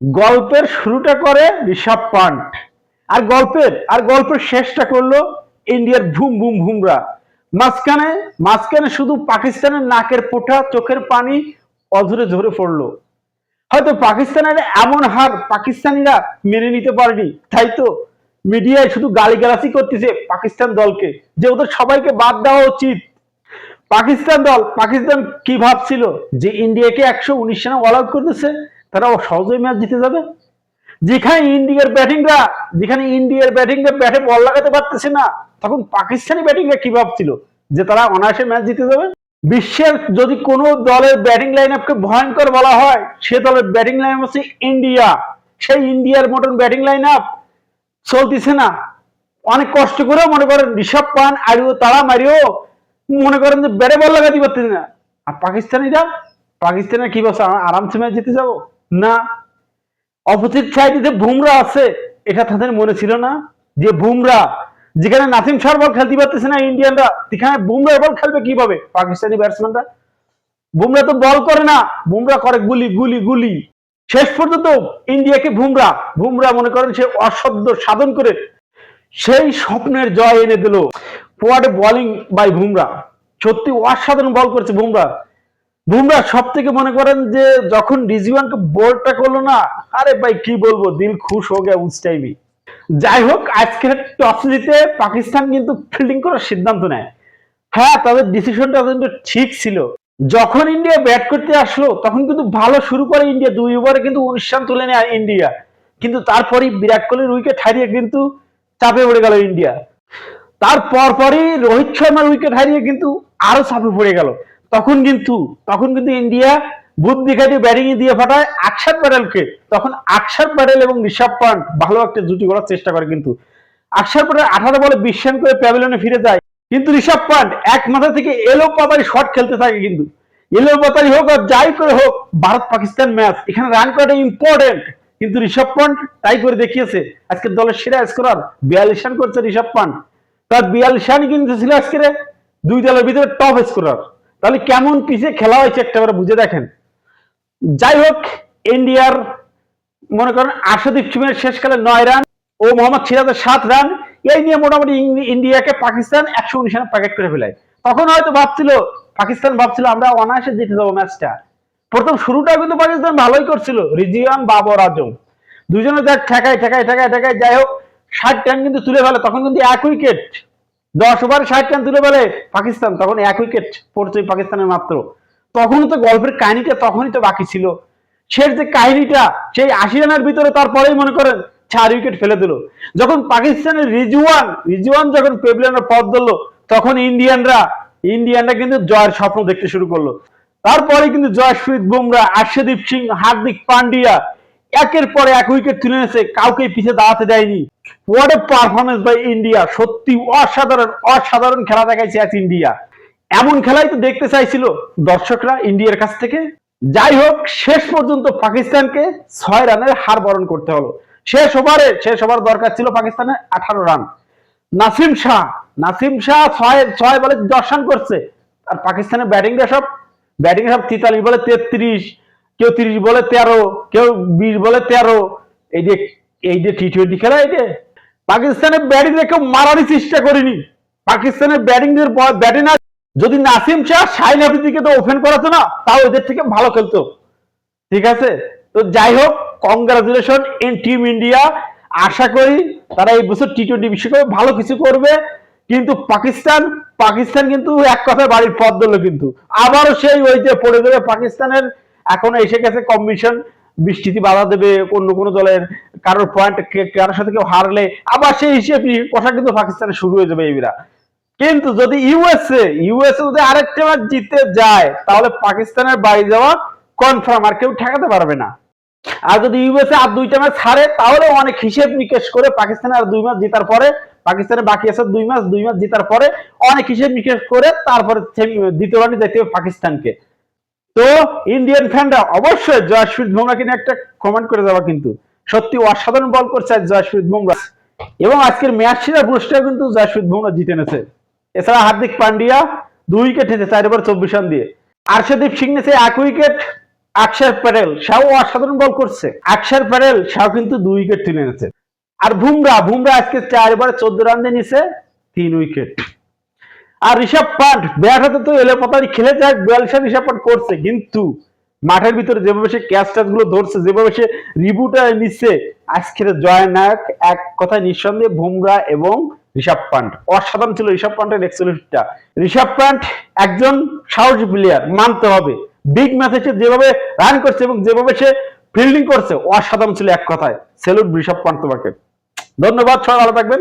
গল্পের শুরুটা করে ঋষভ পান্ট। আর গল্পের আর গল্পের শেষটা করল ইন্ডিয়ার ভুম ভুম ভুমরা। মাঝখানে মাঝখানে শুধু পাকিস্তানের নাকের পোটা, চোখের পানি অধরে ঝরে পড়ল। হয়তো পাকিস্তানের এমন হার পাকিস্তানিরা মেনে নিতে পারেনি। তাই তো মিডিয়ায় শুধু গালিগালাসি করতেছে পাকিস্তান দলকে, যে ওদের সবাইকে বাদ দেওয়া উচিত। পাকিস্তান দল, পাকিস্তান কি ভাবছিল? যে ইন্ডিয়াকে একশো উনিশ রানে অল আউট করতেছে? তারা সহজেই ম্যাচ জিতে যাবে। যেখানে ইন্ডিয়ার ব্যাটিংরা, যেখানে ইন্ডিয়ার ব্যাটিংরা ব্যাটে বল লাগাতে পারতেছে না, তখন পাকিস্তানি ব্যাটিংরা কি ভাবছিল? যে তারা অনায়াসে ম্যাচ জিতে যাবে? বিশ্বের যদি কোনো দলের ব্যাটিং লাইন আপকে ভয়ঙ্কর বলা হয়, সে দলের ব্যাটিং লাইন হচ্ছে ইন্ডিয়া। সেই ইন্ডিয়ার মতন ব্যাটিং লাইন আপ চলতেছে না। অনেক কষ্ট করেও মনে করেন ঋষভ পান আরিও তারা মারিও মনে করেন যে ব্যাটে বল লাগাতে পারতেছে না। আর পাকিস্তানিরা, পাকিস্তানের কি বলছে আরামসে ম্যাচ জিতে যাব? না, অপোজিট সাইডে যে বুমরা আছে, এটা তাদের মনে ছিল না যে বুমরা, যেখানে নাসিম শাহর বল খেলতে পারতেছে না ইন্ডিয়ানরা, সেখানে বুমরা বল খেলবে কীভাবে? পাকিস্তানি ব্যাটসম্যানরা বুমরা তো বল করে না, বুমরা করে গুলি গুলি গুলি। শেষ পর্যন্ত ইন্ডিয়াকে বুমরা বুমরা মনে করেন সে অসাধ্য সাধন করে সেই স্বপ্নের জয় এনে দিল। ফোয়ার্ডে বোলিং বাই বুমরা। সত্যি অসাধারণ বল করেছে বুমরা। বুমরা সব থেকে মনে করেন যে যখন রিজওয়ানকে বোল্ডটা করল না, আরে ভাই, কি বলব, দিল খুশ হয়ে গেছে উস যাই হোক, আজকের টস জিতে পাকিস্তান কিন্তু ফিল্ডিং করার সিদ্ধান্ত নেয়। হ্যাঁ তাদের ডিসিশনটা কিন্তু ঠিক ছিল। যখন ইন্ডিয়া ব্যাট করতে আসলো, তখন কিন্তু ভালো শুরু করে ইন্ডিয়া। দুই ওভারে কিন্তু রান তুলে নেয় ইন্ডিয়া। কিন্তু তারপরেই বিরাট কোহলির উইকেট হারিয়ে কিন্তু চাপে পড়ে গেল ইন্ডিয়া। তার পরপরই রোহিত শর্মার উইকেট হারিয়ে কিন্তু আরও চাপে পড়ে গেল। তখন কিন্তু তখন কিন্তু ইন্ডিয়া বুদ্ধি খাটিয়ে ব্যাটিং দিয়ে ফাটায় আকসার প্যাটেলকে। তখন আকসার প্যাটেল এবং ঋষভ পান্ট ভালো একটা জুটি করার চেষ্টা করে কিন্তু। আকসার প্যাটেল আঠারো বলে বিশ রান করে প্যাভিলিয়নে ফিরে যায়। কিন্তু ঋষভ পান্ট এক মাথা থেকে এলো পাতারি শট খেলতে থাকে কিন্তু। এলো পাতারি হোক আর যাই করে হোক, ভারত পাকিস্তান ম্যাচ এখানে রান করাটা ইম্পর্টেন্ট কিন্তু ঋষভ পান্ট তাই করে দেখিয়েছে আজকে দলের সেরা স্কোরার বিয়াল্লিশ রান করছে ঋষভ পান্ট। তার বিয়াল্লিশ রান কিন্তু ছিল আজকে দুই দলের ভিতরে টপ স্কোরার তাহলে কেমন পিছিয়ে খেলা হয়েছে একটা করে বুঝে দেখেন। যাই হোক ইন্ডিয়ার মনে করেন আশাদীপ সুমের শেষ খেলে নয় রান ও মোহাম্মদ সিরাজের সাত রান। এই নিয়ে মোটামুটি ইন্ডিয়াকে পাকিস্তান একশো উনিশ রানে প্যাকেট করে ফেলায়। তখন হয়তো ভাবছিল, পাকিস্তান ভাবছিল, আমরা অনায়াসে জিতে যাব ম্যাচটা। প্রথম শুরুটা কিন্তু পাকিস্তান ভালোই করছিল, রিজিয়ান, বাবর, আজম। দুজনে দেখ ঠেকায় ঠেকায় ঠেকায় ঠেকায়, যাই হোক, ষাট রান কিন্তু তুলে ফেলে। তখন কিন্তু এক উইকেট দশ ওভারে, ষাট রান তুলে ফেলে পাকিস্তান। তখন এক উইকেট পড়ছে পাকিস্তানের মাত্র। তখন তো গল্পের কাহিনীটা তখনই তো বাকি ছিল। শেষ যে কাহিনীটা, সেই আশি রানের ভিতরে তারপরেই মনে করেন চার উইকেট ফেলে দিল। যখন পাকিস্তানের রিজওয়ান রিজওয়ান যখন পেবলিয়ানের পথ ধরলো, তখন ইন্ডিয়ানরা ইন্ডিয়ানরা কিন্তু জয়ের স্বপ্ন দেখতে শুরু করল। তারপরে কিন্তু জয়শ্রীত বুমরা, আর্শদীপ সিং, হার্দিক পান্ডিয়া একের পরে এক উইকেট তুলে নিয়েছে কাউকে পিছিয়ে দাঁড়াতে দেয়নি। What a performance by India সত্যি অসাধারণ অসাধারণ খেলা দেখাইছে আজ ইন্ডিয়া এমন খেলাই তো দেখতে চাইছিল দর্শকরা ইন্ডিয়ার কাছ থেকে। যাই হোক, শেষ পর্যন্ত পাকিস্তানকে ছয় রানের হার বরণ করতে হলো। শেষ ওভারে, শেষ ওভার দরকার ছিল পাকিস্তানের আঠারো রান। নাসিম শাহ নাসিম শাহ ছয় ছয় বলে দশ রান করছে। আর পাকিস্তানের ব্যাটিংটা সব ব্যাটিং সব তেতাল্লিশ বলে তেত্রিশ, কেউ তিরিশ বলে তেরো, কেউ বিশ বলে তেরো। এই যে এই যে টি টোয়েন্টি খেলা, এই যে পাকিস্তানের ব্যাটিং কেউ মারারই চেষ্টা করেনি। পাকিস্তানের ব্যাটিং ব্যাটিং যদি নাসিম শাহ শাহিন আফ্রিদিকে তো ওপেন করাতো না, তাও এদের থেকে ভালো খেলতো। ঠিক আছে? তো যাই হোক কংগ্রাচুলেশন ইন টিম ইন্ডিয়া আশা করি তারা এই বছর টি টোয়েন্টি বিশ্বকাপে ভালো কিছু করবে। কিন্তু পাকিস্তান পাকিস্তান কিন্তু এক কথায় বাড়ির পথ ধরলো কিন্তু। আবারও সেই ওই যে পড়ে দেবে পাকিস্তানের। এখন এসে গেছে কম্বিশন বৃষ্টিতে বাধা দেবে অন্য কোনো দলের, কারোর পয়েন্ট কারোর সাথে কেউ হারলে আবার সেই হিসেবে কথা কিন্তু পাকিস্তানে শুরু হয়ে যাবে এইরা কিন্তু যদি ইউএসএ ইউএসএ যদি আরেকটা ম্যাচ জিতে যায়, তাহলে পাকিস্তানের বাড়ি যাওয়া কনফার্ম আর কেউ ঠেকাতে পারবে না। আর যদি ইউএসএ আর দুইটা ম্যাচ হারে, তাহলে অনেক হিসেব নিকেশ করে পাকিস্তানের আর দুই ম্যাচ জেতার পরে, পাকিস্তানের বাকি আছে দুই ম্যাচ দুই ম্যাচ জেতার পরে অনেক হিসেব নিকেশ করে তারপরে দ্বিতীয় রাউন্ডে যেতে হবে পাকিস্তানকে। তো ইন্ডিয়ান ফ্যানরা অবশ্যই জয়শ্রীত বুমরাকে নিয়ে একটা কমেন্ট করে দেওয়া কিন্তু। সত্যি অসাধারণ বল করছে আজ জয়শ্রীত বুমরা। এবং আজকের ম্যাচ সেরা পুরস্কার কিন্তু জয়শ্রীত বুমরা জিতে এনেছে এছাড়া হার্দিক পান্ডিয়া দুই উইকেট নিয়েছে, চার ওভার চব্বিশ রান দিয়ে। আর্শদীপ সিং নিয়েছে এক উইকেট আকসার প্যাটেল সেও অসাধারণ বল করছে। আকসার প্যাটেল সেও কিন্তু দুই উইকেট তুলে এনেছে আর বুমরা বুমরা আজকে চার চারবার চোদ্দ রান দিয়ে নিছে তিন উইকেট আর ঋষভ পান্ট, ব্যাট হাতে তো এলে পতারি খেলে যাক বিয়াল্লিশ ঋষভ পান্ট করছে। কিন্তু মাঠের ভিতরে যেভাবে সে ক্যাচ ট্যাচগুলো ধরছে, যেভাবে সে রিবুটা নিচ্ছে, আজকের জয় নায়ক এক কথায় নিঃসন্দেহে বুমরা এবং ঋষভ পান্ট। অসাধারণ ছিল ঋষভ পান্টের এক্সেলেন্টটা ঋষভ পান্ট একজন সাহসী প্লেয়ার মানতে হবে। বিগ ম্যাচে সে যেভাবে রান করছে এবং যেভাবে সে ফিল্ডিং করছে, অসাধারণ ছিল এক কথায়। সেলুট ঋষভ পান্ট তোমাকে। ধন্যবাদ, সবাই ভালো থাকবেন।